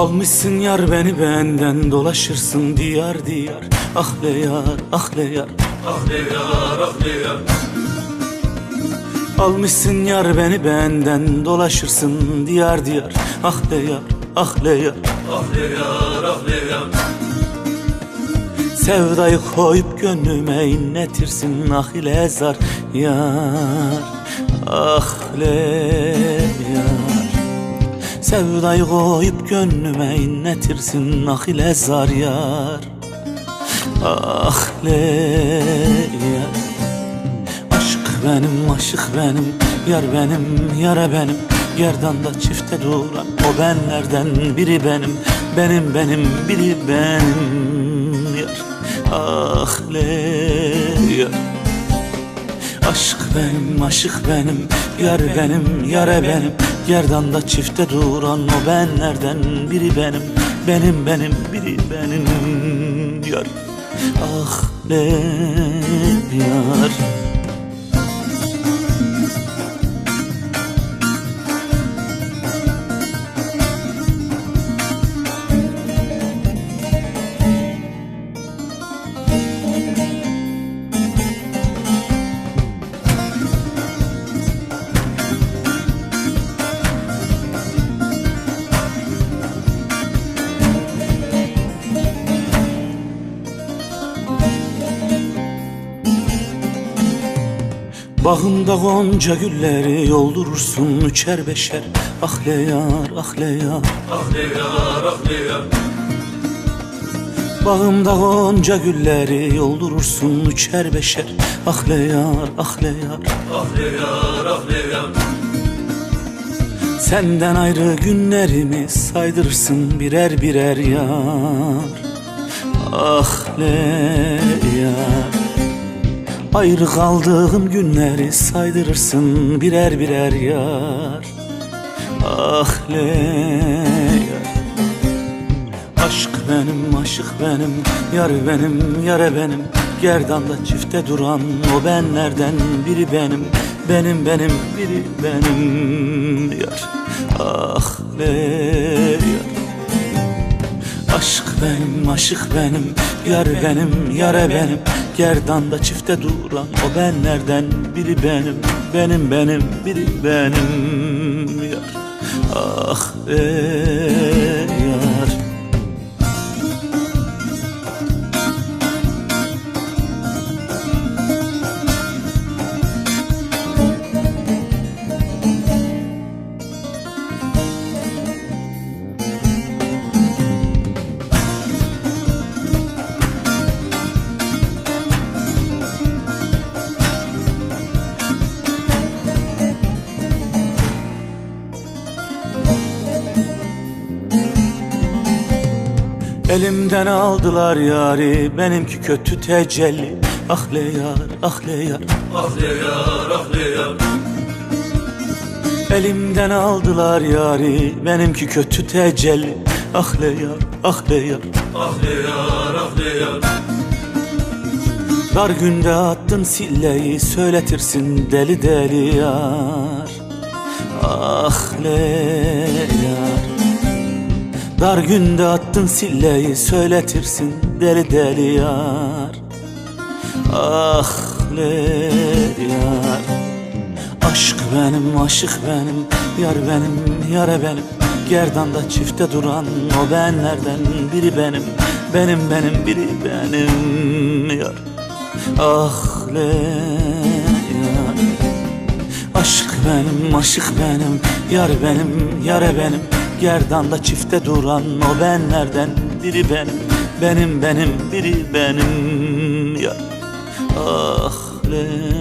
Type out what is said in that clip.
Almışsın yar beni benden dolaşırsın diyar diyar. Ah le yar ah le yar. Ah ne yar ah ne yar. Almışsın yar beni benden dolaşırsın diyar diyar. Ah le yar ah le yar. Ah ne yar ah ne yar. Sevdayı koyup gönlüme inletirsin ah ile zar yar. Ah le yar Sevdayı koyup gönlüme inletirsin ah ile zar yar. Ah le yar. Aşk benim aşık benim Yar benim yara benim. Gerdanda çifte duran O benlerden biri benim. Benim benim biri benim Yar. Ah le yar Aşk benim aşık benim Yar benim yara benim. Gerdanda çifte duran O benlerden biri benim. Benim benim biri benim Yar. Ah le yar Bağımda gonca gülleri yoldurursun üçer beşer. Ah le yar ah le yar. Ah ne yar ah ne yar. Bağımda gonca gülleri yoldurursun üçer beşer. Ah le yar ah le yar. Ah ne yar ah ne yar. Senden ayrı günlerimi saydırırsın birer birer yar. Ah le yar Ayrı kaldığım günleri saydırırsın birer birer yar. Ah le yar. Aşk benim, aşık benim, yar benim, yare benim. Gerdanda çifte duran o benlerden biri benim. Benim benim, biri benim yar. Ah le yar. Aşk benim, aşık benim, yar benim, yare benim Gerdanda çifte duran o benlerden biri benim Benim benim, biri benim. Yar Ah be Elimden aldılar yari benimki kötü tecelli. Ah le yar ah le yar. Ah ne yar ah ne yar. Elimden aldılar yari benimki kötü tecelli. Ah le yar ah le yar. Ah ne yar ah ne yar. Dar günde attın silleyi söyletirsin deli deli yar. Ah le Dar günde attın silleyi söyletirsin deli deli yar. Ah le yar. Aşk benim aşık benim Yar benim yare benim. Gerdanda çifte duran o benlerden biri benim. Benim benim biri benim yar. Ah le yar. Aşk benim, aşık benim Yar benim, yare benim Gerdanda çifte duran o benlerden biri benim Benim benim, biri benim. Yar Ah le